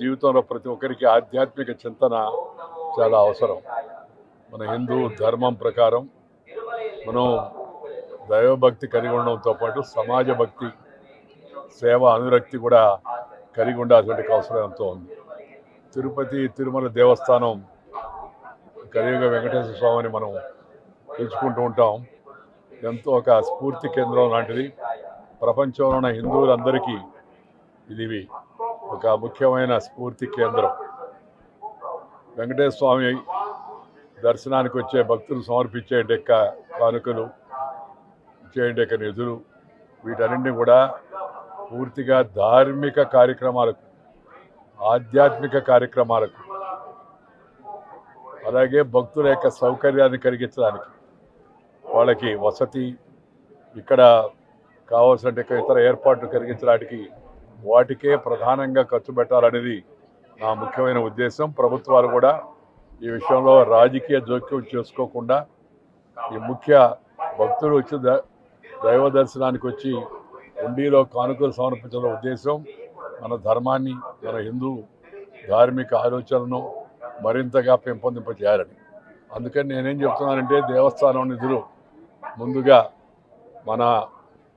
జీవితంలో ప్రతి ఒక్కరికి ఆధ్యాత్మిక చింతన చాలా అవసరం. మన హిందూ ధర్మం ప్రకారం మనం దైవభక్తి కలిగి ఉండడంతో పాటు సమాజ భక్తి సేవ అనురక్తి కూడా కలిగి ఉండాల్సిన అవసరం ఎంతో ఉంది. తిరుపతి తిరుమల దేవస్థానం కలియుగ వెంకటేశ్వర స్వామిని మనం పిలుచుకుంటూ ఉంటాం. ఎంతో ఒక స్ఫూర్తి కేంద్రం లాంటిది. ప్రపంచంలో ఉన్న హిందువులందరికీ ఇది ఒక ముఖ్యమైన స్ఫూర్తి కేంద్రం. వెంకటేశ్వర స్వామి దర్శనానికి వచ్చే భక్తులు సమర్పించే యొక్క కానుకలు ఇచ్చే యొక్క నిధులు వీటన్నింటినీ కూడా పూర్తిగా ధార్మిక కార్యక్రమాలకు ఆధ్యాత్మిక కార్యక్రమాలకు అలాగే భక్తుల యొక్క సౌకర్యాన్ని కలిగించడానికి వాళ్ళకి వసతి ఇక్కడ కావాల్సిన ఇతర ఏర్పాట్లు కలిగించడానికి వాటికే ప్రధానంగా ఖర్చు పెట్టాలనేది నా ముఖ్యమైన ఉద్దేశం. ప్రభుత్వాలు కూడా ఈ విషయంలో రాజకీయ జోక్యం చేసుకోకుండా ఈ ముఖ్య భక్తులు వచ్చి ద- దైవ దర్శనానికి వచ్చి ఉండిలో కానుకలు సమర్పించడం ఉద్దేశం. మన ధర్మాన్ని మన హిందూ ధార్మిక ఆలోచనలను మరింతగా పెంపొందింపజేయాలని. అందుకని నేనేం చెప్తున్నానంటే దేవస్థానం నిధులు ముందుగా మన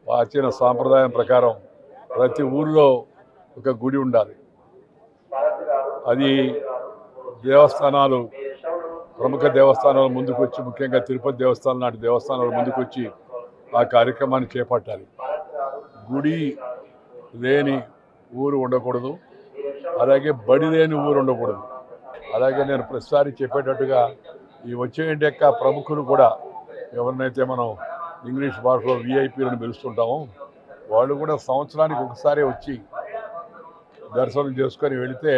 ప్రాచీన సాంప్రదాయం ప్రకారం ప్రతి ఊర్లో ఒక గుడి ఉండాలి. అది దేవస్థానాలు ప్రముఖ దేవస్థానాలు ముందుకు వచ్చి ముఖ్యంగా తిరుపతి దేవస్థానం లాంటి దేవస్థానాలు ముందుకు వచ్చి ఆ కార్యక్రమాన్ని చేపట్టాలి గుడి లేని ఊరు ఉండకూడదు. అలాగే బడి లేని ఊరు ఉండకూడదు. అలాగే నేను ప్రతిసారి చెప్పేటట్టుగా ఈ వచ్చే యొక్క ప్రముఖులు కూడా ఎవరినైతే మనం ఇంగ్లీష్ భాషలో విఐపీలను పిలుస్తుంటామో వాళ్ళు కూడా సంవత్సరానికి ఒకసారి వచ్చి దర్శనం చేసుకొని వెళితే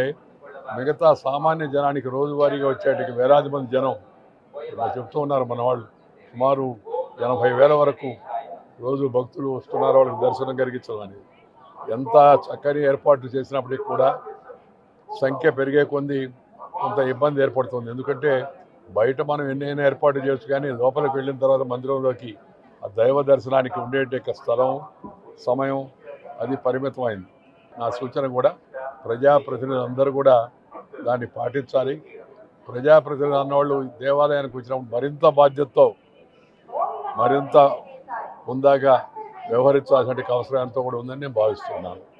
మిగతా సామాన్య జనానికి రోజువారీగా వచ్చేటికి వేలాది మంది జనం చెప్తూ ఉన్నారు మన వాళ్ళు. సుమారు ఎనభై వేల వరకు రోజు భక్తులు వస్తున్నారు వాళ్ళకి దర్శనం కలిగించాలని. ఎంత చక్కని ఏర్పాట్లు చేసినప్పటికి కూడా సంఖ్య పెరిగే కొంది కొంత ఇబ్బంది ఏర్పడుతుంది. ఎందుకంటే బయట మనం ఎన్నైనా ఏర్పాటు చేయొచ్చు కానీ లోపలికి వెళ్ళిన తర్వాత మందిరంలోకి ఆ దైవ దర్శనానికి ఉండేట స్థలం సమయం అది పరిమితమైంది. నా సూచన కూడా ప్రజాప్రతినిధులందరూ కూడా దాన్ని పాటించాలి. ప్రజాప్రతినిధులు అన్నవాళ్ళు దేవాలయానికి వచ్చినప్పుడు మరింత బాధ్యతతో మరింత ఉందాగా వ్యవహరించాల్సిన అవసరం ఎంతో కూడా ఉందని నేను భావిస్తున్నాను.